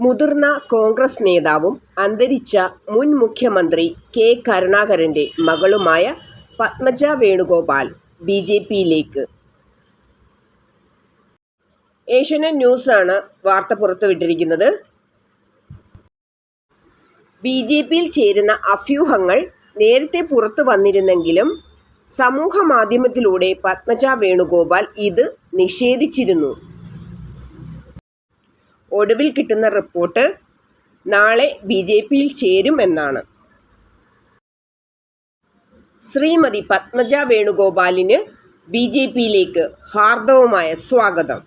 മുതിർന്ന കോൺഗ്രസ് നേതാവും അന്തരിച്ച മുൻ മുഖ്യമന്ത്രി കെ കരുണാകരന്റെ മകളുമായ പത്മജ വേണുഗോപാൽ ബി ജെ പിയിലേക്ക്. ഏഷ്യാനെറ്റ് ന്യൂസാണ് വാർത്ത പുറത്തുവിട്ടിരിക്കുന്നത്. ബി ജെ പിയിൽ ചേരുന്ന അഭ്യൂഹങ്ങൾ നേരത്തെ പുറത്തു വന്നിരുന്നെങ്കിലും സമൂഹ മാധ്യമത്തിലൂടെ പത്മജ വേണുഗോപാൽ ഇത് നിഷേധിച്ചിരുന്നു. ഒടുവിൽ കിട്ടുന്ന റിപ്പോർട്ട് നാളെ ബി ജെ പിയിൽ ചേരും എന്നാണ്. ശ്രീമതി പത്മജ വേണുഗോപാലിന് ബി ജെ പിയിലേക്ക് ഹാർദവുമായ സ്വാഗതം.